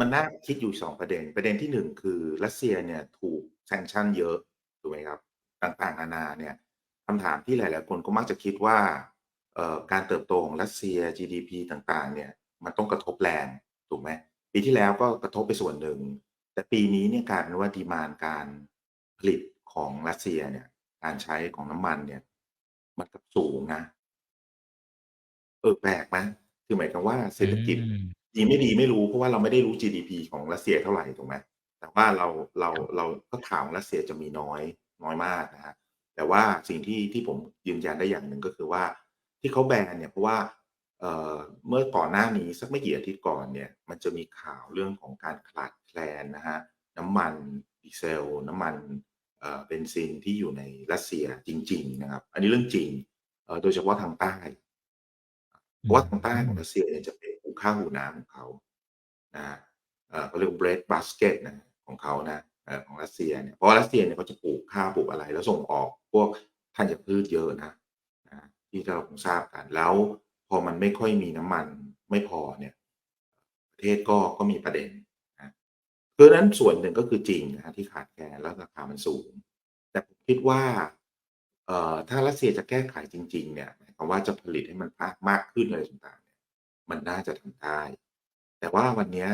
มันน่าคิดอยู่2ประเด็น ประเด็นที่1คือรัสเซียเนี่ยถูก sanction เยอะถูกไหมครับ ต่างๆนานาเนี่ยคำถามที่หลาย ๆ คนก็มักจะคิดว่าการเติบโตของรัสเซีย GDP ต่างๆ เนี่ยมันต้องกระทบแรงถูกไหมปีที่แล้วก็กระทบไปส่วนหนึ่ง แต่ปีนี้เนี่ยกลายเป็นว่า demand การผลิตของรัสเซียเนี่ย การใช้ของน้ำมันเนี่ย มันกับสูงนะเออแปลกไหม?คือหมายความว่าเศรษฐกิจ ดีไม่ดีไม่รู้เพราะว่าเราไม่ได้รู้ GDP ของรัสเซียเท่าไหร่ถูกไหมแต่ว่าเราเราเราก็ข่าวของรัสเซียจะมีน้อยน้อยมากนะครับแต่ว่าสิ่งที่ที่ผมยืนยันได้อย่างหนึ่งก็คือว่าที่เขาแบนเนี่ยเพราะว่าเอ่อเมื่อก่อนหน้านี้สักไม่กี่อาทิตย์ก่อนเนี่ยมันจะมีข่าวเรื่องของการขาดแคลนนะครับน้ำมันดีเซล น้ำมันเอ่อเบนซินที่อยู่ในรัสเซียจริง ๆ นะครับ อันนี้เรื่องจริงเอ่อโดยเฉพาะทางใต้เพราะว่าทางใต้ของรัสเซียเนี่ยจะเป็น ข้าหูน้ำของเขานะเอ่อเขาเรียกว่า bread basket นะของเขานะอ่อของรัสเซียเนี่ยเพราะรัสเซียเนี่ยเขาจะปลูกข้าวปลูกอะไร แล้วส่งออกพวกธัญพืชเยอะนะนะที่เราคงทราบกันแล้วพอมันไม่ค่อยมีน้ำมันไม่พอเนี่ย ประเทศก็ก็มีประเด็นนะเพราะนั้นส่วนหนึ่งก็คือจริงนะที่ขาดแคลนแล้วราคามันสูง แต่ผมคิดว่าเอ่อถ้ารัสเซียจะแก้ไขจริง ๆ เนี่ยหมายความว่าจะผลิตให้มันมากขึ้นอะไรต่าง มันน่าจะทำได้ แต่ว่าวันนี้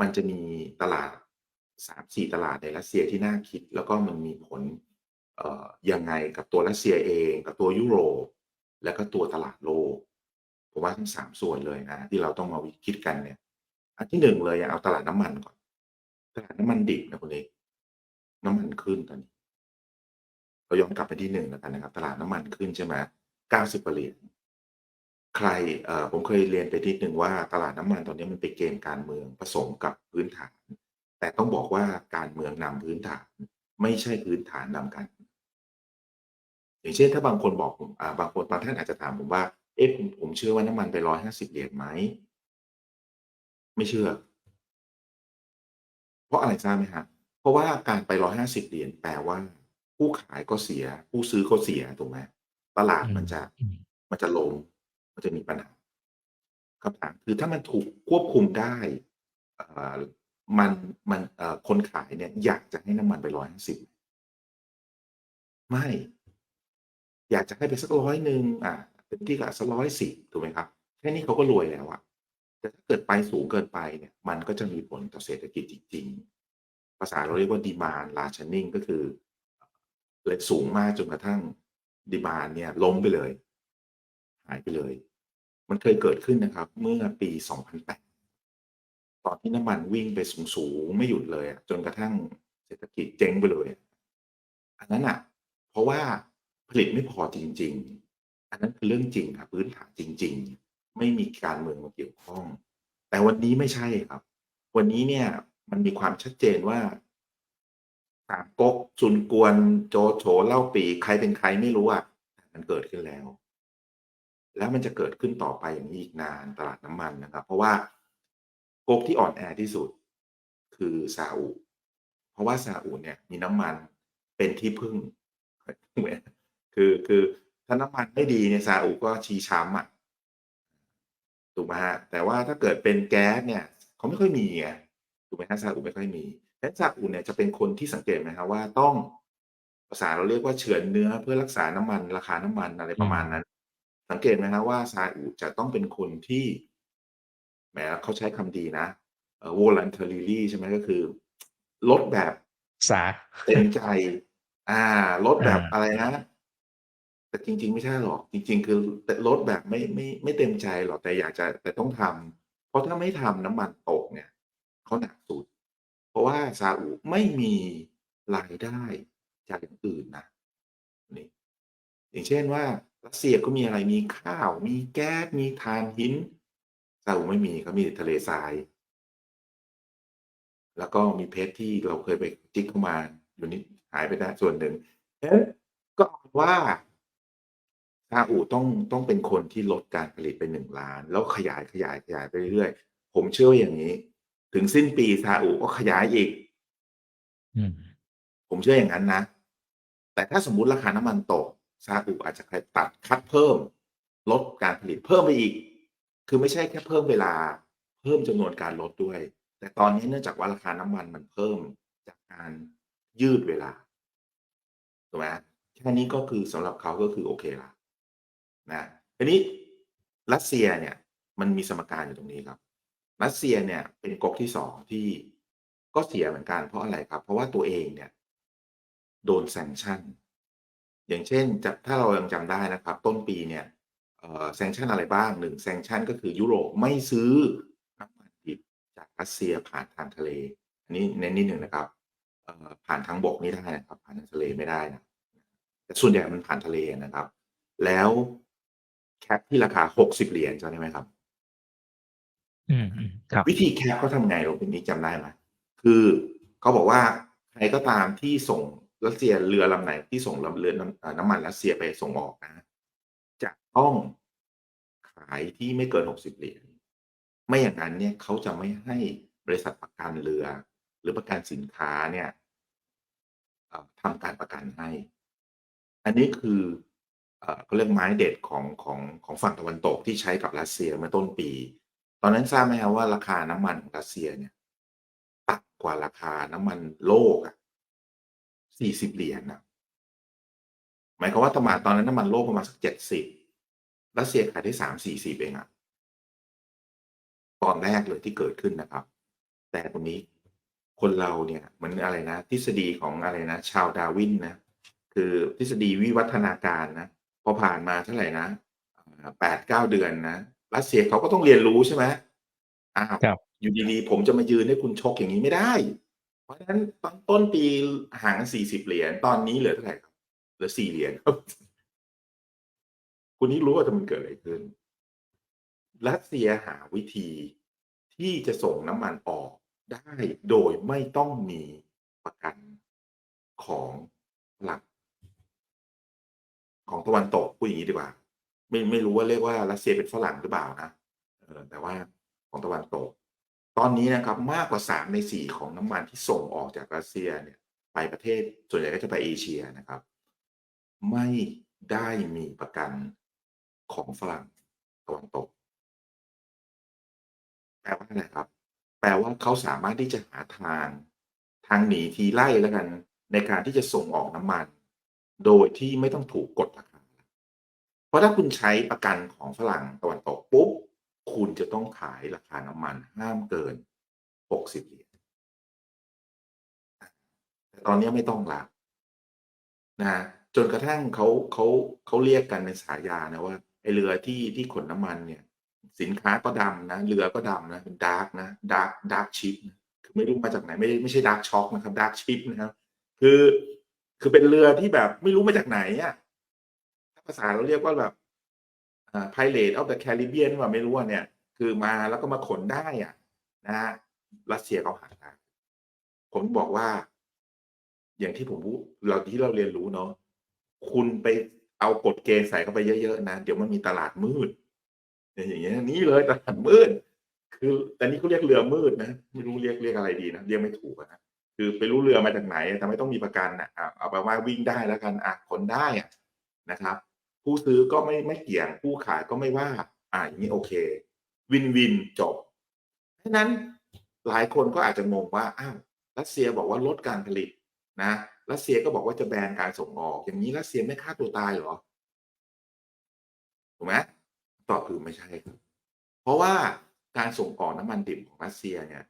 มันจะมีตลาด3-4ตลาดในรัสเซียที่น่าคิด แล้วก็มันมีผลยังไงกับตัวรัสเซียเอง กับตัวยุโรปแล้วก็ตัวตลาดโลกผมว่าทั้ง3ส่วนเลยนะ ที่เราต้องมาวิคิดกันเนี่ย อันที่1เลยอะเอาตลาดน้ำมันก่อน ตลาดน้ำมันดิบนะคุณเอกน้ำมันขึ้นตอนนี้ เราย้อนกลับไปที่1แล้วกันนะครับ ตลาดน้ำมันขึ้นใช่ไหม90กว่าเหรียญ ใครเอ่อผมเคยเรียนไปนิดหนึ่งว่าตลาดน้ำมันตอนนี้มันเป็นเกมการเมืองผสมกับพื้นฐาน แต่ต้องบอกว่าการเมืองนำพื้นฐาน ไม่ใช่พื้นฐานนำการอย่างเช่นถ้าบางคนบอกผมอ่าบางคนบางท่านอาจจะถามผมว่าเอ๊ะผมผมเชื่อว่าน้ำมันไป150เหรียญไหม?ไม่เชื่อ เพราะอะไรทราบไหมครับ?เพราะว่าการไป150เหรียญแปลว่า ผู้ขายก็เสีย ผู้ซื้อก็เสียถูกไหมตลาดอืมมันจะอืมมันจะล้ม จะมีปัญหาคำถามคือถ้ามันถูกควบคุมได้มันมันคนขายเนี่ยอยากจะให้น้ำมันไป150ไม่ อยากจะให้ไปสัก100หนึ่งอ่าเต็มที่ก็สัก110ถูกไหมครับแค่นี้เขาก็รวยแล้วอะแต่ถ้าเกิดไปสูงเกินไปเนี่ย มันก็จะมีผลต่อเศรษฐกิจจริง ๆ ภาษาเราเรียกว่า demand rationing ก็คือเลยสูงมากจนกระทั่ง demand เนี่ยล้มไปเลย หายไปเลย มันเคยเกิดขึ้นนะครับ เมื่อปี 2008 ตอนที่น้ำมันวิ่งไปสูงๆ ไม่หยุดเลยจนกระทั่งเศรษฐกิจเจ๊งไปเลย อันนั้นน่ะ เพราะว่าผลิตไม่พอจริง ๆ อันนั้นคือเรื่องจริงครับพื้นฐานจริง ๆ ไม่มีการเมืองมาเกี่ยวข้อง แต่วันนี้ไม่ใช่ครับ วันนี้เนี่ยมันมีความชัดเจนว่าสามก๊กซุนกวนโจโฉเล่าปีใครเป็นใครไม่รู้อะมันเกิดขึ้นแล้ว แล้วมันจะเกิดขึ้นต่อไปอย่างนี้อีกนานตลาดน้ำมันนะครับ เพราะว่าโกกที่อ่อนแอที่สุดคือซาอุเพราะว่าซาอุเนี่ยมีน้ำมันเป็นที่พึ่งคือคือถ้าน้ำมันไม่ดีเนี่ยซาอุก็ชีช้ำอะถูกไหมครับแต่ว่าถ้าเกิดเป็นแก๊สเนี่ยเขาไม่ค่อยมีไงถูกไหมครับซาอุไม่ค่อยมีงั้นซาอุเนี่ยจะเป็นคนที่สังเกตไหมครับว่าต้องภาษาเราเรียกว่าเฉือนเนื้อเพื่อรักษาน้ำมัน ราคาน้ำมันอะไรประมาณนั้น สังเกตไหมครับว่าซาอุจะต้องเป็นคนที่แหมเขาใช้คำดีนะเอ่อ voluntarily ใช่ไหมก็คือ ลดแบบสาเต็มใจอาลดอแบบาอะไรนะแต่จริง ๆ ไม่ใช่หรอก จริง ๆ คือตลดแบบไม่ไม่ไม่เต็มใจหรอกแต่อยากจะแต่ต้องทำเพราะถ้าไม่ทำน้ำมันตกเนี่ยเขาหนักสุด เพราะว่าซาอุไม่มีรายได้จากอย่างอื่นนะนี่อย่างเช่นว่า รัสเซียก็มีอะไรมีข้าว มีแก๊สมีถ่านหินซาอุไม่มีเขามีแต่ทะเลทราย แล้วก็มีเพชรที่เราเคยไปจิกเข้ามา อยู่นิดหายไปได้ส่วนหนึ่งเพราะฉะนั้นก็เอาเป็นว่าซาอุต้องต้องเป็นคนที่ลดการผลิตไป1,000,000แล้วขยายขยายขยายไปเรื่อยๆผมเชื่อว่าอย่างงี้ ถึงสิ้นปีซาอุก็ขยายอีกอืมผมเชื่ออย่างงั้นนะ แต่ถ้าสมมุติราคาน้ำมันตก ซาอุอาจจะตัดคัตเพิ่ม ลดการผลิตเพิ่มไปอีก คือไม่ใช่แค่เพิ่มเวลา เพิ่มจำนวนการลดด้วย แต่ตอนนี้เนื่องจากว่าราคาน้ำมันมันเพิ่มจากการยืดเวลาถูกไหมแค่นี้ก็คือสำหรับเขาก็คือโอเคละนะทีนี้รัสเซียเนี่ย มันมีสมการอยู่ตรงนี้ครับ รัสเซียเนี่ย เป็นก๊กที่สองที่ก็เสียเหมือนกันเพราะอะไรครับ เพราะว่าตัวเองเนี่ย โดนแซงชั่น อย่างเช่นจะถ้าเรายังจำได้นะครับ ต้นปีเนี่ยเอ่อแซงชั่นอะไรบ้างหนึ่งแซงชั่นก็คือยุโรปไม่ซื้อน้ำมันดิบจากรัสเซียผ่านทางทะเล อันนี้เน้นนิดหนึ่งนะครับเอ่อผ่านทางบกนี่ได้นะครับ ผ่านทางทะเลไม่ได้นะแต่ส่วนใหญ่มันผ่านทะเลนะครับ แล้วแคปที่ราคาหกสิบเหรียญจำได้ไหมครับ อืมอืมครับ วิธีแคปเขาทำไงลงเป็นนี้จำได้ไหมคือเขาบอกว่าใครก็ตามที่ส่ง รัสเซียเรือลำไหนที่ส่งลำเรือน้ำเอ่อน้ำมันรัสเซียไปส่งออกนะ จะต้องขายที่ไม่เกินหกสิบเหรียญไม่อย่างนั้นเนี่ยเขาจะไม่ให้บริษัทประกันเรือ หรือประกันสินค้าเนี่ยเอ่อทำการประกันให้ อันนี้คือเขาเรียกไม้เด็ดของของของฝั่งตะวันตกที่ใช้กับรัสเซียเมื่อต้นปี ตอนนั้นทราบไหมครับว่าราคาน้ำมันของรัสเซียเนี่ยต่ำกว่าราคาน้ำมันโลกอะ สี่สิบเหรียญนะหมายความว่าประมาณตอนนั้นน้ำมันโลกประมาณสักเจ็ดสิบรัสเซียขายได้สามสี่สิบเองอะตอนแรกเลยที่เกิดขึ้นนะครับ แต่ตรงนี้คนเราเนี่ยเหมันอะไรนะ ทฤษฎีของอะไรนะ ชาวดาร์วินนะ คือทฤษฎีวิวัฒนาการนะพอผ่านมาเท่าไหร่นะแปดเก้าเดือนนะรัสเซียเขาก็ต้องเรียนรู้ใช่ไหมอ้าวครับอยู่ดีๆ ผมจะมายืนให้คุณชกอย่างนี้ไม่ได้ เพราะฉะนั้นตอนต้นปีห่างสี่สิบเหรียญตอนนี้เหลือเท่าไหร่ครับเหลือสี่เหรียญครับ คุณนี่รู้ว่าจะมันเกิดอะไรขึ้น รัสเซียหาวิธีที่จะส่งน้ำมันออกได้โดยไม่ต้องมีประกันของหลัก ของตะวันตกพูดอย่างนี้ดีกว่า ไม่ไม่รู้ว่าเรียกว่ารัสเซียเป็นฝรั่งหรือเปล่านะเออแต่ว่าของตะวันตก ตอนนี้นะครับมากกว่าสามในสี่ของน้ำมันที่ส่งออกจากรัสเซียเนี่ยไปประเทศส่วนใหญ่ก็จะไปเอเชียนะครับ ไม่ได้มีประกันของฝรั่งตะวันตก แปลว่าอะไรครับ แปลว่าเขาสามารถที่จะหาทางทางหนีทีไล่แล้วกัน ในการที่จะส่งออกน้ำมัน โดยที่ไม่ต้องถูกกดราคาเพราะถ้าคุณใช้ประกันของฝรั่งตะวันตกปุ๊บ คุณจะต้องขายราคาน้ำมันห้ามเกิน 60 เหรียญแต่ตอนนี้ไม่ต้องละนะจนกระทั่งเขาเขาเขาเรียกกันในฉายานะว่าไอเรือที่ที่ขนน้ำมันเนี่ย สินค้าก็ดำนะ เรือก็ดำนะเป็นดาร์กนะดาร์กดาร์กชิปคือไม่รู้มาจากไหนไม่ไม่ใช่ดาร์กช็อคนะครับดาร์กชิปนะครับ คือคือเป็นเรือที่แบบไม่รู้มาจากไหนอะภาษาเราเรียกว่าแบบ อ่า Pirate of the Caribbean ว่าไม่รู้ว่าเนี่ย คือมาแล้วก็มาขนได้อะนะฮะรัสเซียเขาหาได้ผมบอกว่า อย่างที่ผมพูดเราที่เราเรียนรู้เนาะคุณไปเอากฎเกณฑ์ใส่เข้าไปเยอะๆนะ เดี๋ยวมันมีตลาดมืด อย่างเงี้ยนี่เลยตลาดมืด คือแต่นี่เขาเรียกเรือมืดนะไม่รู้เรียกเรียกอะไรดีนะเรียกไม่ถูกนะคือไปรู้เรือมาจากไหนแต่ไม่ต้องมีประกันนะ่ะเอาไปว่าวิ่งได้แล้วกันอะขนได้อะนะครับ ผู้ซื้อก็ไม่ไม่เกี่ยง ผู้ขายก็ไม่ว่า อะอย่างนี้โอเค วินวินจบเพราะฉะนั้นหลายคนก็อาจจะงงว่าอ้าวรัสเซียบอกว่าลดการผลิตนะรัสเซียก็บอกว่าจะแบนการส่งออก อย่างนี้รัสเซียไม่ฆ่าตัวตายเหรอถูกไหมตอบคือไม่ใช่ครับ เพราะว่าการส่งออกน้ำมันดิบของรัสเซียเนี่ย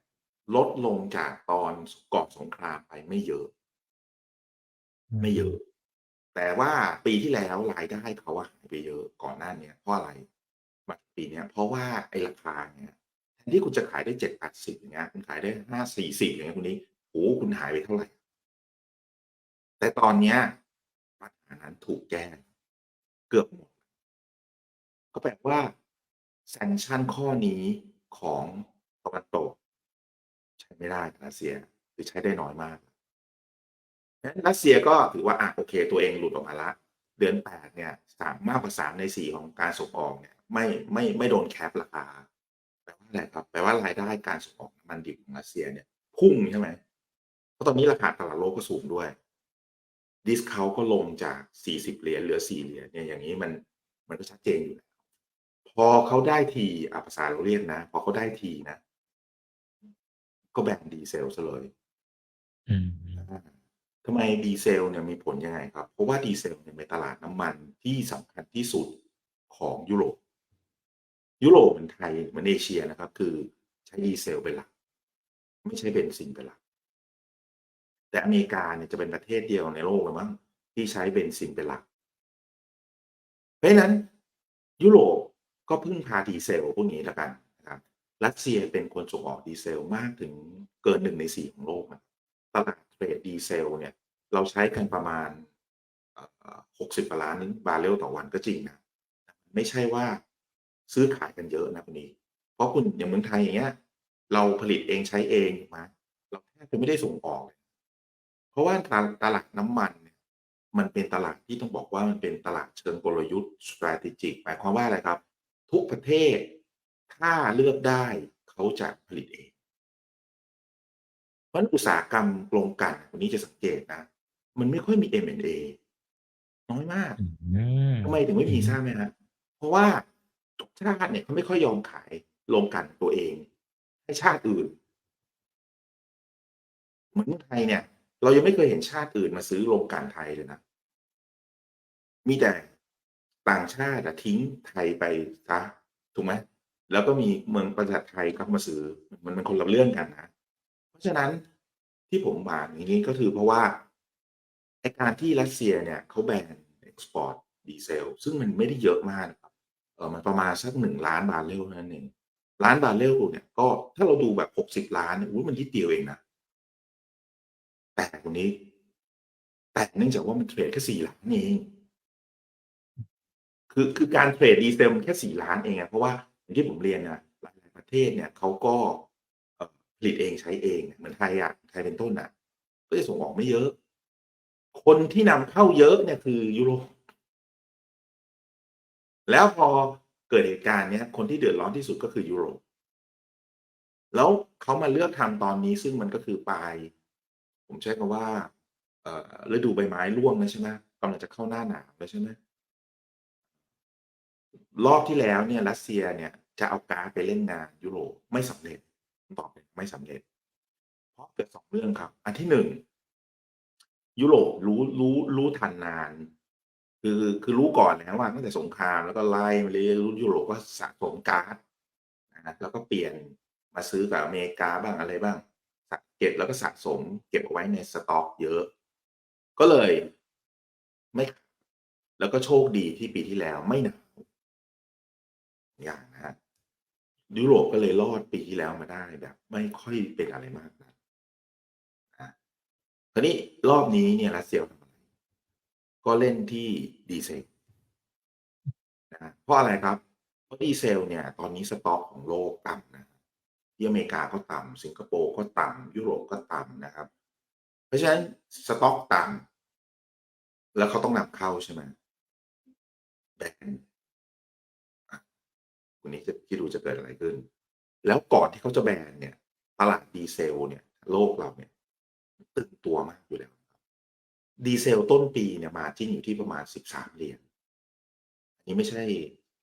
ลดลงจากตอนก่อนสงครามไปไม่เยอะ ไม่เยอะ แต่ว่าปีที่แล้วรายได้เขาอะหายไปเยอะก่อนหน้าเนี้ยเพราะอะไรมาปีเนี้ยเพราะว่าไอ้ราคาเนี่ยแทนที่คุณจะขายได้เจ็ดแปดสิบอย่างเงี้ยคุณขายได้ห้าสี่สิบอย่างเงี้ยคุณนี้โอ้คุณหายไปเท่าไหร่ แต่ตอนเนี้ยปัญหานั้นถูกแก้เกือบหมด ก็แปลว่าแซงชั่นข้อนี้ของตะวันตก ใช้ไม่ได้กับรัสเซียหรือใช้ได้น้อยมาก รัสเซียก็ถือว่าอะโอเค ตัวเองหลุดออกมาละ เดือนแปดเนี่ยสามมากกว่าสามในสี่ของการส่งออกเนี่ยไม่ไม่ไม่โดนแคปราคาแปลว่าอะไรครับแปลว่ารายได้การส่งออกนันดิบของรัสเซียเนี่ย พุ่งใช่ไหมเพราะตอนนี้ราคาตลาดโลกก็สูงด้วยดิสเขาก็ลงจากสี่สิบเหรียญเหลือสี่เหรียญเนี่ยอย่างนี้มันมันก็ชัดเจนอยู่แล้วพอเขาได้ทีอะภาษาเราเรียกนะ พอเขาได้ทีนะ ก็แบนดีเซลซะเลย ทำไมดีเซลเนี่ยมีผลยังไงครับ เพราะว่าดีเซลเนี่ยเป็นตลาดน้ำมันที่สำคัญที่สุดของยุโรป ยุโรปเหมือนไทยเหมือนเอเชียนะครับ คือใช้ดีเซลเป็นหลัก ไม่ใช่เบนซินเป็นหลัก แต่อเมริกาเนี่ยจะเป็นประเทศเดียวในโลกเลยมั้งที่ใช้เบนซินเป็นหลัก เพราะนั้นยุโรปก็พึ่งพาดีเซลพวกนี้แล้วกันนะครับรัสเซียเป็นคนส่งออกดีเซลมากถึงเกินหนึ่งในสี่ของโลกนะตลาด เรดดีเซลเนี่ยเราใช้กันประมาณหกสิบล้านบาร์เรลต่อวันก็จริงนะไม่ใช่ว่าซื้อขายกันเยอะนะคนนี้เพราะคุณอย่างเมืองไทยอย่างเงี้ย เราผลิตเองใช้เองถูกไหมเราแทบจะไม่ได้ส่งออกเลยเพราะว่าตลาดตลาดน้ำมันเนี่ยมันเป็นตลาดที่ต้องบอกว่ามันเป็นตลาดเชิงกลยุทธ์ strategic หมายความว่าอะไรครับ ทุกประเทศถ้าเลือกได้เขาจะผลิตเอง เพราะฉะนั้นอุตสาหกรรมโรงกลั่นวันนี้จะสังเกตนะ มันไม่ค่อยมี M&A น้อยมากอืมทำไมถึงไม่มีทราบไหมฮะเพราะว่าทุกชาติเนี่ยเขาไม่ค่อยยอมขายโรงกลั่นตัวเอง ให้ชาติอื่น เหมือนเมืองไทยเนี่ย เรายังไม่เคยเห็นชาติอื่นมาซื้อโรงกลั่นไทยเลยนะ มีแต่ต่างชาติอะทิ้งไทยไปซะถูกไหมแล้วก็มีเมืองประชาไทยเข้ามาซื้อมันเป็นคนละเรื่องกันนะเพ ราะฉะนั้นที่ผมบอกอย่างนี้ก็คือเพราะว่าไอการที่รัสเซียเนี่ยเขาแบนเอ็กซ์พอร์ตดีเซลซึ่งมันไม่ได้เยอะมากนะครับเออมันประมาณสักหนึ่งล้านบาร์เรลเท่านั้นเองล้านบาร์เรลเนี่ยก็ถ้าเราดูแบบหกสิบล้านเนี่ยอุ้ยมันนิดเดียวเองนะแต่คนนี้ แต่เนื่องจากว่ามันเทรดแค่สี่ล้านเองคือคือการเทรดดีเซลมันแค่สี่ล้านเองอะเพราะว่าอย่างที่ผมเรียนนะหลายประเทศเนี่ยเขาก็เผลิตเองใช้เองเหมือนไทยอะไทยเป็นต้นอะ ก็จะส่งออกไม่เยอะ คนที่นำเข้าเยอะเนี่ยคือยุโรปแล้วพอเกิดเหตุการณ์เนี้ยคนที่เดือดร้อนที่สุดก็คือยุโรปแล้วเขามาเลือกทำตอนนี้ซึ่งมันก็คือปลาย ผมใช้คำว่าเอ่อฤดูใบไม้ร่วงแล้วใช่ไหมกำลังจะเข้าหน้าหนาวแล้วใช่ไหมรอบที่แล้วเนี่ยรัสเซียเนี่ยจะเอาก๊าซไปเล่นงานยุโรปไม่สำเร็จ ตอบไม่สำเร็จ เพราะเกิดสองเรื่องครับ อันที่หนึ่งยุโรปรู้รู้รู้ทันนาน คือคือรู้ก่อนแล้วว่าตั้งแต่สงครามแล้วก็ไล่มาเรื่อยๆยุโรปก็สะสมก๊าซนะแล้วก็เปลี่ยนมาซื้อกับอเมริกาบ้างอะไรบ้างเก็บแล้วก็สะสม เก็บเอาไว้ในสต็อกเยอะ ก็เลยไม่ แล้วก็โชคดีที่ปีที่แล้วไม่หนาวอย่างนะฮะ ยุโรปก็เลยรอดปีที่แล้วมาได้แบบ ไม่ค่อยเป็นอะไรมากนะนะคราวนี้รอบนี้เนี่ยรัสเซียทำอะไรก็เล่นที่ดีเซลนะเพราะอะไรครับ เพราะดีเซลเนี่ย ตอนนี้สต็อกของโลกต่ำนะที่อเมริกาก็ต่ำสิงคโปร์ก็ต่ำยุโรปก็ต่ำนะครับ เพราะฉะนั้นสต็อกต่ำแล้วเขาต้องนำเข้าใช่ไหมแบน คุณนี้จะคิดดูจะเกิดอะไรขึ้น แล้วก่อนที่เขาจะแบนเนี่ยตลาดดีเซลเนี่ย โลกเราเนี่ย ตึงตัวมากอยู่แล้วครับดีเซลต้นปีเนี่ยมาจิ้นอยู่ที่ประมาณสิบสามเหรียญอันนี้ไม่ใช่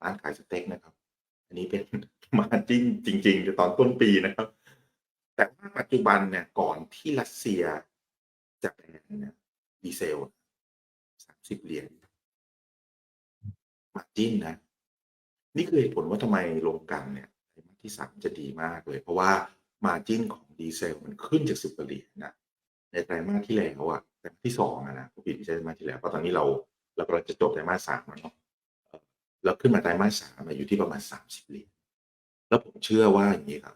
ร้านขายสเต็กนะครับ อันนี้เป็นมาจิ้นจริงๆในตอนต้นปีนะครับ แต่ว่าปัจจุบันเนี่ยก่อนที่รัสเซียจะแบนเนี่ยดีเซลสามสิบเหรียญมาจิ้นนะ นี่คือเหตุผลว่าทำไมโรงกลั่นเนี่ยไตรมาสที่สามจะดีมากเลย เพราะว่ามาจิ้นของดีเซลมันขึ้นจากสิบเหรียญนะในไตรมาสที่แล้วอะไตรมาสที่สองอะนะผมผิดไม่ใช่ไตรมาสที่แล้วเพราะตอนนี้เราเรากำลังจะจบไตรมาสสามแล้วเนาะแล้วขึ้นมาไตรมาสสามมาอยู่ที่ประมาณสามสิบเหรียญแล้วผมเชื่อว่าอย่างนี้ครับ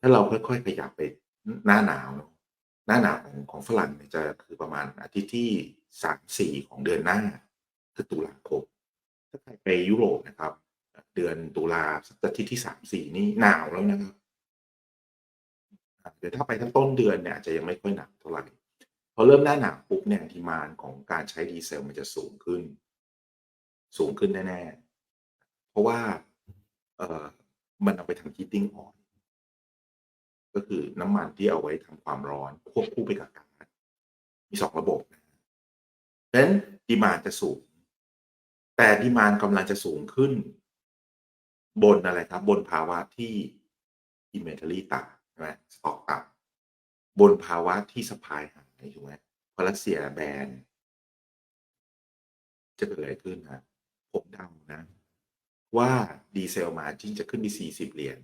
ถ้าเราค่อยๆขยับไปหน้าหนาวเนอะหน้าหนาวของของฝรั่งเนี่ยจะคือประมาณอาทิตย์ที่สามสี่ของเดือนหน้าคือตุลาคมถ้าใครไปยุโรปนะครับ เดือนตุลาสักอาทิตย์ที่สามสี่นี่หนาวแล้วนะครับอะเดี๋ยวถ้าไปทั้งต้นเดือนเนี่ยอาจจะยังไม่ค่อยหนักเท่าไหร่พอเริ่มหน้าหนาวปุ๊บเนี่ยดีมานของการใช้ดีเซลมันจะสูงขึ้น สูงขึ้นแน่ๆ เพราะว่าเออมันเอาไปทำ heating oil ก็คือน้ำมันที่เอาไว้ทำความร้อนควบคู่ไปกับก๊าซมีสองระบบนะเพราะฉะนั้นดีมานจะสูง แต่ดีมานกำลังจะสูงขึ้น บนอะไรครับ บนภาวะที่ inventory ต่ำใช่ไหมสต็อกต่ำบนภาวะที่สปายหายถูกไหมพอรัสเซียแบนจะเกิดอะไรขึ้นฮะผมเดานะ ว่าดีเซลมาจินจะขึ้นไปสี่สิบเหรียญ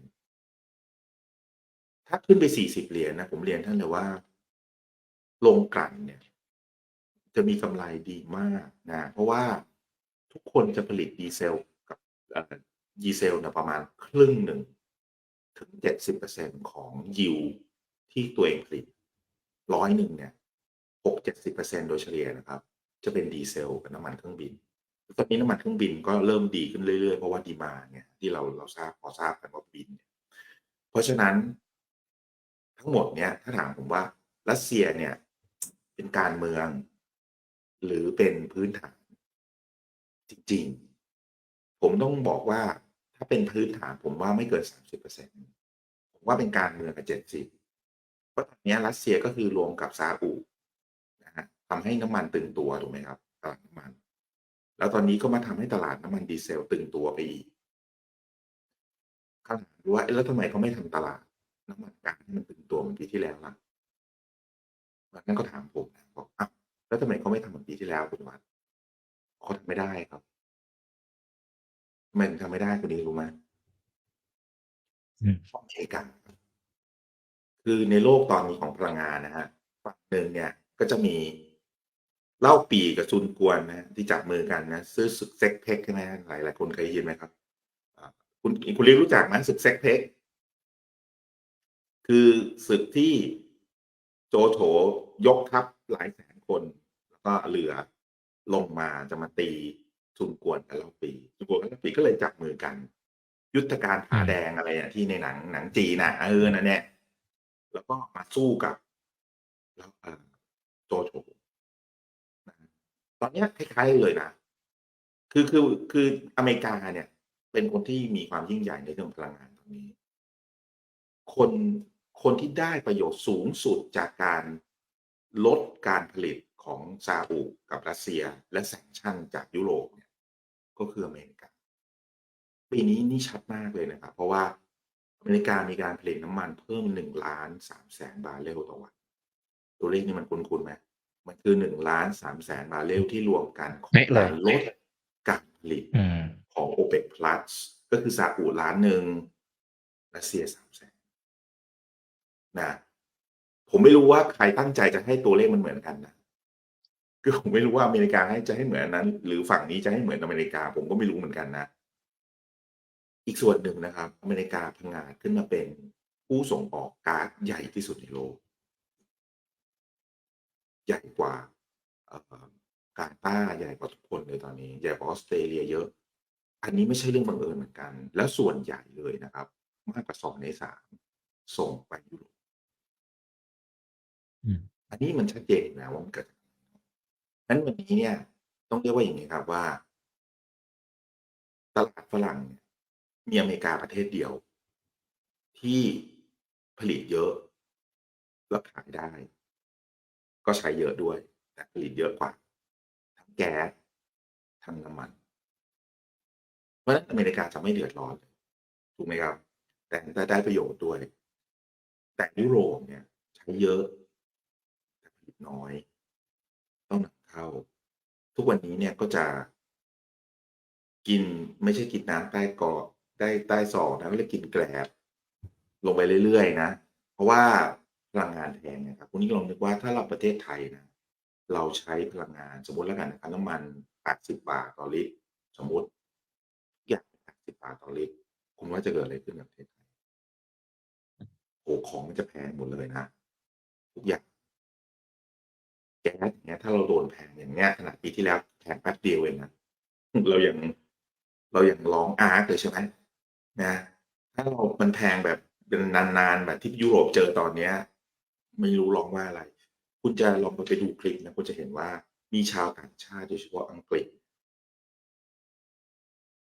ถ้าขึ้นไปสี่สิบเหรียญนะ ผมเรียนท่านเลยว่าโรงกลั่นเนี่ย จะมีกำไรดีมากนะ เพราะว่าทุกคนจะผลิตดีเซลกับ ดีเซลเนี่ยประมาณครึ่งหนึ่ง ถึงเจ็ดสิบเปอร์เซ็นของยิวที่ตัวเองผลิตร้อยหนึ่งเนี่ยหกเจ็ดสิบเปอร์เซ็นโดยเฉลี่ยนะครับ จะเป็นดีเซลกับน้ำมันเครื่องบินตอนนี้น้ำมันเครื่องบินก็เริ่มดีขึ้นเรื่อยๆ เพราะว่าดีมาเนี่ยที่เราเราทราบพอทราบกันว่าบินเนี่ยเพราะฉะนั้น ทั้งหมดเนี่ยถ้าถามผมว่ารัสเซียเนี่ย เป็นการเมือง หรือเป็นพื้นฐาน จริง ๆ ผมต้องบอกว่า ถ้าเป็นพื้นฐานผมว่าไม่เกินสามสิบเปอร์เซ็นผมว่าเป็นการเมืองกับเจ็ดสิบเพราะตอนนี้รัสเซียก็คือรวมกับซาอุนะฮะทำให้น้ำมันตึงตัวถูกไหมครับตลาดน้ำมัน แล้วตอนนี้ก็มาทำให้ตลาดน้ำมันดีเซลตึงตัวไปอีกคำถามว่าแล้วทำไมเขาไม่ทำตลาดน้ำมันกลางให้มันตึงตัวเหมือนปีที่แล้วล่ะวันนั้นก็ถามผมนะบอกอ้าวแล้วทำไมเขาไม่ทำเหมือนปีที่แล้วคุณวัดเขาทำไม่ได้ครับ ทำไมถึงทำไม่ได้คุณนี้รู้ไหมอืมของอเมริกาครับคือในโลกตอนนี้ของพลังงานนะฮะฝั่งหนึ่งเนี่ยก็จะมีเหล้าปีกับซุนกวนนะที่จับมือกันนะซื้อศึกเซ็กเพกใช่ไหมหลายหลายคนเคยได้ยินไหมครับอ่าคุณคุณเรียนรู้จักไหมศึกเซ็กเพกคือศึกที่โจโฉยกทัพหลายแสนคน แล้วก็เรือลงมาจะมาตี ซุนกวนกับเล้าปีซุนกวนกับเล้าปีก็เลยจับมือกัน ยุทธการผาแดงอะไรอะที่ในหนังหนังจีนนะเออนั่นแหละแล้วก็มาสู้กับ แล้วเอ่อโจโฉตอนเนี้ยคล้ายๆเลยนะคือคือคืออเมริกาเนี่ย เป็นคนที่มีความยิ่งใหญ่ในเรื่องพลังงานตรงนี้ คนคนที่ได้ประโยชน์สูงสุดจากการลดการผลิตของซาอุกับรัสเซียและแซงชั่นจากยุโรป ก็คืออเมริกา ปีนี้นี่ชัดมากเลยนะครับ เพราะว่าอเมริกามีการผลิตน้ำมันเพิ่มหนึ่งล้านสามแสนบาร์เรลต่อวัน ตัวเลขนี้มันคุ้นๆไหมมันคือหนึ่งล้านสามแสนบาร์เรลที่รวมกันของเป๊ะเลยการลดการผลิตอืมของ OPEC Plus ก็คือซาอุล้านหนึ่งรัสเซียสามแสนนะผมไม่รู้ว่าใครตั้งใจจะให้ตัวเลขมันเหมือนกันนะ คือผมไม่รู้ว่าอเมริกาให้จะให้เหมือนนั้น หรือฝั่งนี้จะให้เหมือนอเมริกา ผมก็ไม่รู้เหมือนกันนะ อีกส่วนหนึ่งนะครับ อเมริกาพังงาดขึ้นมาเป็นผู้ส่งออกก๊าซใหญ่ที่สุดในโลก ใหญ่กว่าเอ่อกาตาร์ใหญ่กว่าทุกคนเลยตอนนี้ใหญ่กว่าออสเตรเลียเยอะ อันนี้ไม่ใช่เรื่องบังเอิญเหมือนกัน แล้วส่วนใหญ่เลยนะครับ มากกว่าสองในสามส่งไปยุโรปอืมอันนี้มันชัดเจนนะว่ามันเกิดจากอะไร นั้นวันนี้เนี่ยต้องเรียกว่าอย่างนี้ครับว่า ตลาดฝรั่งเนี่ยมีอเมริกาประเทศเดียว ที่ผลิตเยอะแล้วขายได้ ก็ใช้เยอะด้วย แต่ผลิตเยอะกว่า ทั้งแก๊สทั้งน้ำมัน เพราะฉะนั้นอเมริกาจะไม่เดือดร้อนถูกไหมครับ แต่ได้ประโยชน์ด้วย แต่ยุโรปเนี่ย ใช้เยอะ แต่ผลิตน้อย ทุกวันนี้เนี่ยก็จะ กินไม่ใช่กินน้ำใต้เกาะใต้ใต้ศอกนะไม่ได้กินแกลบลงไปเรื่อยๆนะ เพราะว่าพลังงานแพงนะครับคุณนี่ลองนึกว่าถ้าเราประเทศไทยนะ เราใช้พลังงานสมมติแล้วกันนะครับน้ำมัน80บาทต่อลิตรสมมติอย่าง80บาทต่อลิตรคุณว่าจะเกิดอะไรขึ้นกับประเทศไทยโอ้ของมันจะแพงหมดเลยนะทุกอย่าง แก๊สอย่างเงี้ยถ้าเราโดนแพงอย่างเงี้ยขนาดปีที่แล้วแพงแป๊บเดียวเองนะเรายังเรายังร้องอาร์เลยใช่ไหมนะถ้าเรา มันแพงแบบเป็นนานๆแบบที่ยุโรปเจอตอนเนี้ย ไม่รู้ร้องว่าอะไร คุณจะลองไปดูคลิปนะคุณจะเห็นว่ามีชาวต่างชาติโดยเฉพาะอังกฤษ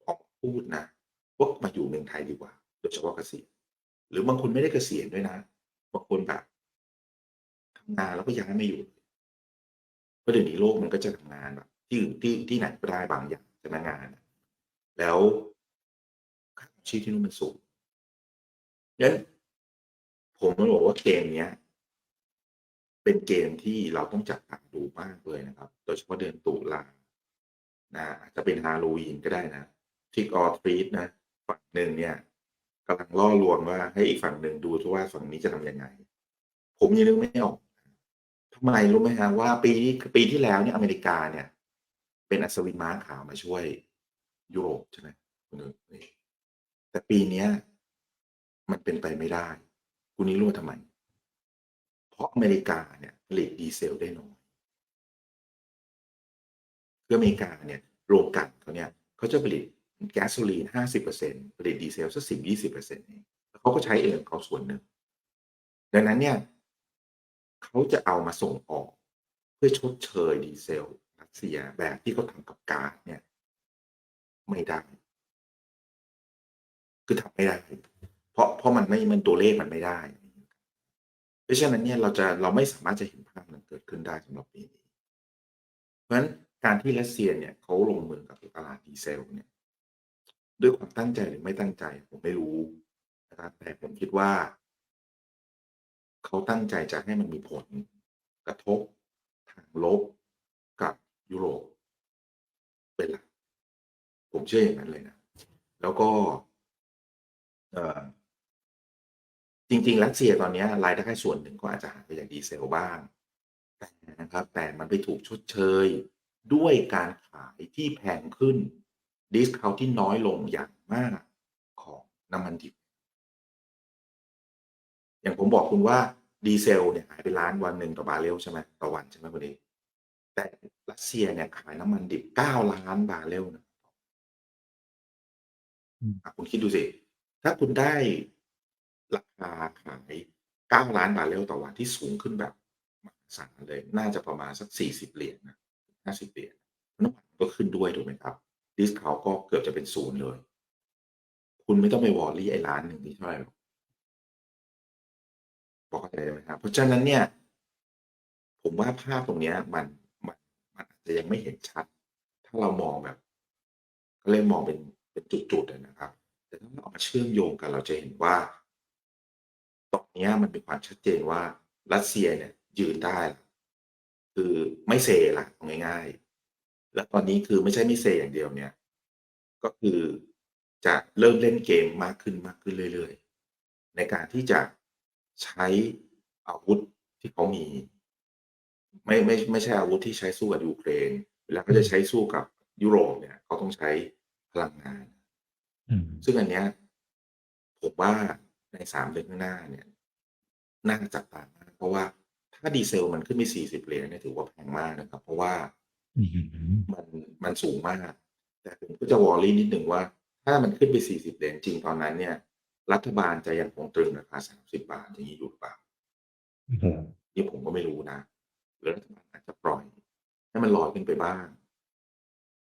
ออกพูดนะว่ามาอยู่เมืองไทยดีกว่า โดยเฉพาะเกษียณหรือบางคนไม่ได้เกษียณด้วยนะบางคนแบบทำงานแล้วก็ย้ายมาอยู่ เพราะเดี๋ยวนี้โลกมันก็จะทำงานแบบที่อื่นที่ที่ไหนก็ได้บางอย่างใช่ไหมงาน แล้วค่าชีพที่นู่นมันสูงงั้นผมต้องบอกว่าเกมเนี้ย เป็นเกมที่เราต้องจับตาดูมากเลยนะครับ โดยเฉพาะเดือนตุลานะอาจจะเป็นฮาโลวีนก็ได้นะทิกออทรีตนะ ฝั่งหนึ่งเนี่ยกำลังล่อลวงว่าให้อีกฝั่งหนึ่งดูว่าฝั่งนี้จะทำยังไง ผมยังนึกไม่ออก ทำไมรู้ไหมฮะว่าปีนี้ปีที่แล้วเนี่ยอเมริกาเนี่ย เป็นอัศวินม้าขาวมาช่วยยุโรปใช่ไหมคุณนี่แต่ปีเนี้ย มันเป็นไปไม่ได้คุณนี่รู้ว่าทำไม เพราะอเมริกาเนี่ยผลิตดีเซลได้น้อยคืออเมริกาเนี่ยโรงกลั่นเขาเนี่ยเขาจะผลิตแก๊สโซลีนห้าสิบเปอร์เซ็นผลิตดีเซลสักสิบยี่สิบเปอร์เซ็นต์เองแล้วเขาก็ใช้เองของเขาส่วนหนึ่ง ดังนั้นเนี่ย เขาจะเอามาส่งออก เพื่อชดเชยดีเซลรัสเซียแบบที่เขาทำกับก๊าซเนี่ย ไม่ได้ คือทำไม่ได้ เพราะเพราะมันไม่มันตัวเลขมันไม่ได้ เพราะฉะนั้นเนี่ยเราจะเราไม่สามารถจะเห็นภาพนั้นเกิดขึ้นได้สำหรับปีนี้ เพราะฉะนั้นการที่รัสเซียเนี่ยเขาลงมือกับตลาดดีเซลเนี่ยด้วยความตั้งใจหรือไม่ตั้งใจ ผมไม่รู้นะครับแต่ผมคิดว่า เขาตั้งใจจะให้มันมีผลกระทบทางลบกับยุโรปเป็นหลักผมเชื่ออย่างนั้นเลยนะ แล้วก็จริงๆรัสเซียตอนนี้รายได้ส่วนหนึ่งก็อาจจะหายไปจากดีเซลบ้างแต่นะครับ แต่มันไปถูกชดเชยด้วยการขายที่แพงขึ้นดิสคาวที่น้อยลงอย่างมากของน้ำมันดิบ อย่างผมบอกคุณว่าดีเซลเนี่ยหายไปล้านวันหนึ่งต่อบาร์เรลใช่ไหมต่อวันใช่ไหมคุณเอกแต่รัสเซียเนี่ยขายน้ำมันดิบเก้าล้านบาร์เรลนะอืมอะคุณคิดดูสิ ถ้าคุณได้ราคาขายเก้าล้านบาร์เรลต่อวันที่สูงขึ้นแบบมหาศาลเลย น่าจะประมาณสักสี่สิบเหรียญนะห้าสิบเหรียญน้ำมันก็ขึ้นด้วยถูกไหมครับ ดิสเขาก็เกือบจะเป็นศูนย์เลย คุณไม่ต้องไปวอรี่ไอ้ล้านหนึ่งนี่เท่าไหร่ หรอเข้าใจไหมครับ เพราะฉะนั้นเนี่ย ผมว่าภาพตรงเนี้ย มันมันมันอาจจะยังไม่เห็นชัด ถ้าเรามองแบบ ก็เรียมองเป็นเป็นจุดๆนะครับ แต่ถ้าเราเอามาเชื่อมโยงกัน เราจะเห็นว่าตอนเนี้ยมันเป็นความชัดเจนว่ารัสเซียเนี่ยยืนได้ คือไม่เซละง่าย ๆ และตอนนี้คือไม่ใช่ไม่เซอย่างเดียวเนี่ย ก็คือจะเริ่มเล่นเกมมากขึ้นมากขึ้นเรื่อย ๆ ในการที่จะ ใช้อาวุธที่เขามี ไม่ไม่ไม่ใช่อาวุธที่ใช้สู้กับยูเครนเวลาเขาจะใช้สู้กับยุโรปเนี่ยเขาต้องใช้พลังงานอืมซึ่งอันเนี้ยผมว่าในสามเดือนข้างหน้าเนี่ยน่าจับตามากเพราะว่าถ้าดีเซลมันขึ้นไปสี่สิบเหรียญเนี่ยถือว่าแพงมากนะครับ เพราะว่าอืมมันมันสูงมาก แต่ผมก็จะวอรี่นิดหนึ่งว่า ถ้ามันขึ้นไปสี่สิบเหรียญจริงตอนนั้นเนี่ย รัฐบาลจะยังคงตรึงราคาสามสิบาทอย่างนี้อยู่หรือเปล่าโอ้โหนี่ผมก็ไม่รู้นะหรือรัฐบาลอาจจะปล่อย ให้มันลอยขึ้นไปบ้าง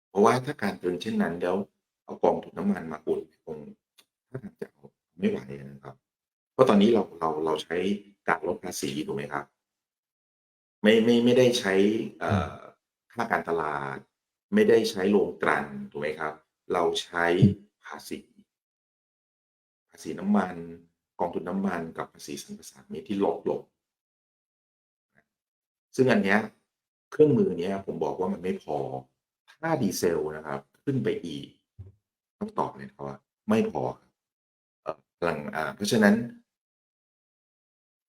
เพราะว่าถ้าการตรึงเช่นนั้นแล้วเอากองทุนน้ำมันมาอุดคงถ้าทางจะเอาไม่ไหวนะครับ เพราะตอนนี้เราเราเราใช้การลดภาษีถูกไหมครับ ไม่ไม่ไม่ได้ใช้เอ่อค่าการตลาด ไม่ได้ใช้โรงกลั่นถูกไหมครับ เราใช้ภาษีภาษีน้ำมัน กองทุนน้ำมันกับภาษีสรรพสามิตที่ลดลงซึ่งอันเนี้ยเครื่องมือเนี้ยผมบอกว่ามันไม่พอ ถ้าดีเซลนะครับ ขึ้นไปอีกต้องตอบเลยครับว่าไม่พอพลังอ่าเพราะฉะนั้น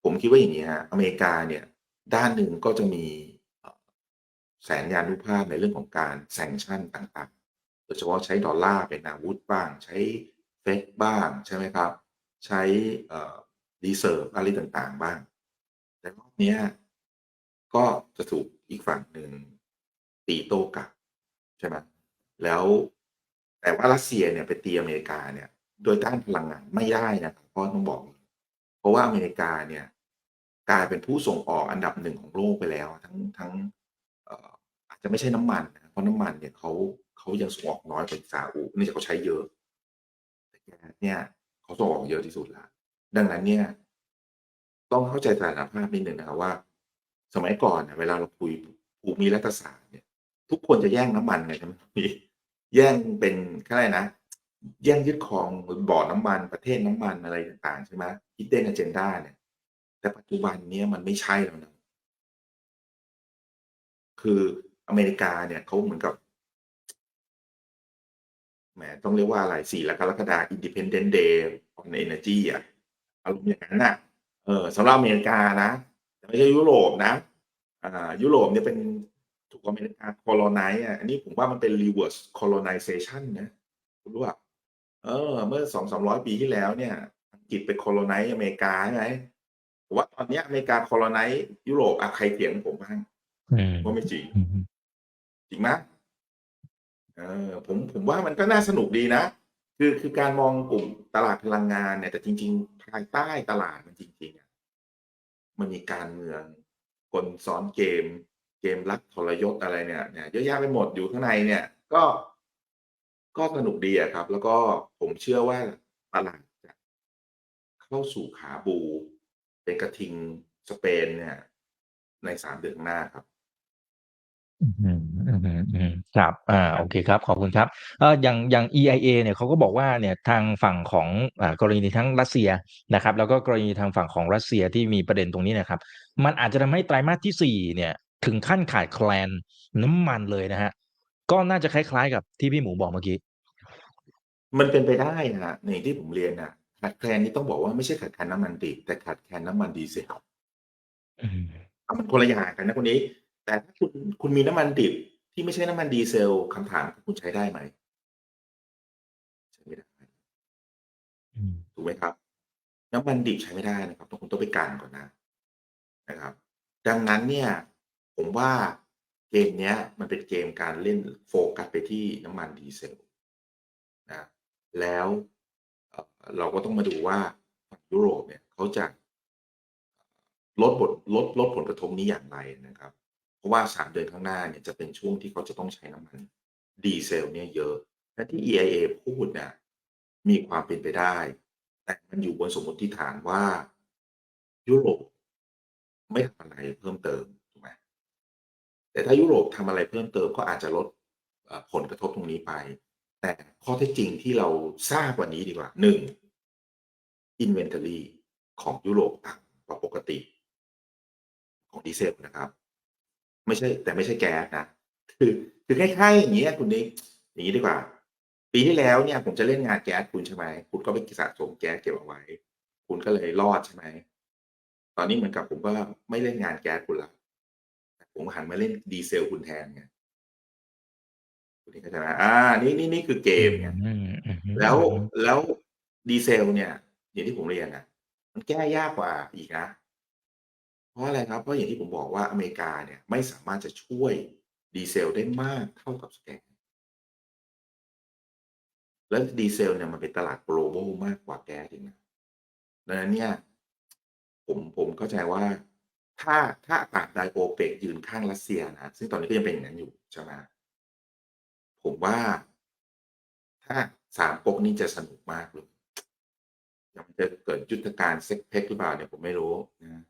ผมคิดว่าอย่างนี้ฮะอเมริกาเนี่ย ด้านหนึ่งก็จะมีแสนยานุภาพในเรื่องของการแซงชั่นต่างๆ โดยเฉพาะใช้ดอลลาร์เป็นอาวุธบ้าง ใช้ เฟกบ้างใช่ไหมครับ ใช้เอ่อรีเซิร์ฟอะไรต่างๆ บ้าง แต่รอบนี้ก็จะถูกอีกฝั่งหนึ่งตีโต้กลับใช่ไหมแล้วแต่ว่ารัสเซียเนี่ยไปตีอเมริกาเนี่ย โดยด้านพลังงานไม่ได้นะครับเพราะต้องบอก เพราะว่าอเมริกาเนี่ยกลายเป็นผู้ส่งออกอันดับหนึ่งของโลกไปแล้ว ทั้งทั้งอาจจะไม่ใช่น้ำมันนะเพราะน้ำมันเนี่ยเขาเขายังส่งออกน้อยกว่าซาอุเนื่องจากเขาใช้เยอะ เนี่ยเขาส่งออกเยอะที่สุดละดังนั้นเนี่ย ต้องเข้าใจสถานภาพนิดหนึ่งนะครับว่า สมัยก่อนเนี่ยเวลาเราคุยภูมิรัฐศาสตร์เนี่ย ทุกคนจะแย่งน้ำมันไงใช่ไหมพี่แย่งเป็นอะไรนะแย่งยึดครองบ่อน้ำมันประเทศน้ำมันอะไรต่างๆใช่ไหม hidden agenda เนี่ย แต่ปัจจุบันเนี้ยมันไม่ใช่แล้วนะคืออเมริกาเนี่ยเขาเหมือนกับ แหมต้องเรียกว่าอะไรสี่กรกฎาคม Independent Day on Energy อะอารมณ์อย่างนั้นน่ะเออสำหรับอเมริกานะแต่ไม่ใช่ยุโรปนะอ่ายุโรปเนี่ยเป็นถูกอเมริกา colonize อะอันนี้ผมว่ามันเป็น reverse colonization นะคุณรู้ป่ะเออ เมื่อสองสามร้อยปีที่แล้วเนี่ย อังกฤษไป colonize อเมริกาใช่ไหมผมว่าตอนเนี้ยอเมริกา colonize ยุโรปอะใครเถียงผมบ้างอืมว่าไม่จริงอืมจริงไหม เออผมผมว่ามันก็น่าสนุกดีนะ คือคือการมองกลุ่มตลาดพลังงานเนี่ย แต่จริง ๆ ภายใต้ตลาดมันจริงๆอะมันมีการเมืองคนซ้อนเกม เกมรักทรยศอะไรเนี่ยเนี่ยเยอะแยะไปหมดอยู่ข้างในเนี่ย ก็ก็สนุกดีอะครับ แล้วก็ผมเชื่อว่าตลาดจะเข้าสู่ขาบู เป็นกระทิงสเปนเนี่ย ในสามเดือนข้างหน้าครับ ครับ อ่า โอเคครับ ขอบคุณครับ เอ่ออย่างอย่าง EIA เนี่ยเขาก็บอกว่า เนี่ย ทางฝั่งของ อ่า กรณีทั้งรัสเซียนะครับ แล้วก็กรณีทางฝั่งของรัสเซียที่มีประเด็นตรงนี้นะครับ มันอาจจะทำให้ไตรมาสที่สี่เนี่ย ถึงขั้นขาดแคลนน้ำมันเลยนะฮะ ก็น่าจะคล้ายๆกับที่พี่หมูบอกเมื่อกี้ มันเป็นไปได้นะฮะอย่างที่ผมเรียนนะขาดแคลนนี่ต้องบอกว่าไม่ใช่ขาดแคลนน้ำมันดิบแต่ขาดแคลนน้ำมันดีเซลอืมเอามันคนละอย่างกันนะคนนี้ แต่ถ้าคุณคุณมีน้ำมันดิบที่ไม่ใช่น้ำมันดีเซลคำถามคุณใช้ได้ไหมใช้ไม่ได้ถูกไหมครับ น้ำมันดิบใช้ไม่ได้นะครับต้องคุณต้องไปกันก่อนนะนะครับ ดังนั้นเนี่ย ผมว่าเกมเนี้ย มันเป็นเกมการเล่นโฟกัสไปที่น้ำมันดีเซลนะแล้วเอ่อเราก็ต้องมาดูว่าฝั่งยุโรปเนี่ยเขาจะลดบทลดลดผลกระทบนี้อย่างไรนะครับ เพราะว่าสามเดือนข้างหน้าเนี่ยจะเป็นช่วงที่เขาจะต้องใช้น้ำมันดีเซลเนี่ยเยอะ และที่ EIA พูดเนี่ยมีความเป็นไปได้ แต่มันอยู่บนสมมติฐานว่ายุโรปไม่ทำอะไรเพิ่มเติมถูกไหมแต่ถ้ายุโรปทำอะไรเพิ่มเติมก็อาจจะลดผลกระทบตรงนี้ไป แต่ข้อเท็จจริงที่เราทราบวันนี้ดีกว่าหนึ่ง inventory ของยุโรปต่ำกว่าปกติ ของดีเซลนะครับ ไม่ใช่ แต่ไม่ใช่แก๊สนะคือคือคล้ายๆอย่างนี้ยคุณนิกอย่างนี้ดีกว่า ปีที่แล้วเนี่ย ผมจะเล่นงานแก๊สคุณใช่ไหมคุณก็ไปสะสมแก๊สเก็บเอาไว้ คุณก็เลยรอดใช่ไหมตอนนี้เหมือนกับผมก็ไม่เล่นงานแก๊สคุณละแต่ผมหันมาเล่นดีเซลคุณแทนไงคุณนี่เข้าใจไหมอ่า นี่นี่นี่คือเกมไงอืมอืมแล้วอืมแล้วดีเซล เนี่ย อย่างที่ผมเรียนอะ มันแก้ยากกว่าอีกนะเพ ราะอะไรครับ เพราะอย่างที่ผมบอกว่าอเมริกาเนี่ยไม่สามารถจะช่วยดีเซลได้มากเท่ากับสแกนแล้วดีเซลเนี่ยมันเป็นตลาด global มากกว่าแก๊สอีกนะดังนั้นเนี่ยผมผมเข้าใจว่าถ้าถ้าตราบใดโอเปกยืนข้างรัสเซียนะซึ่งตอนนี้ก็ยังเป็นอย่างนั้นอยู่ใช่ไหมผมว่า ถ้าสามก๊กนี่จะสนุกมากเลยยังจะเกิดยุทธการเซ็กเพกหรือเปล่าเนี่ยผมไม่รู้นะ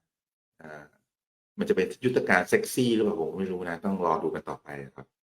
มันจะเป็นยุทธการเซ็กซี่หรือเปล่าผมไม่รู้นะ ต้องรอดูกันต่อไปครับ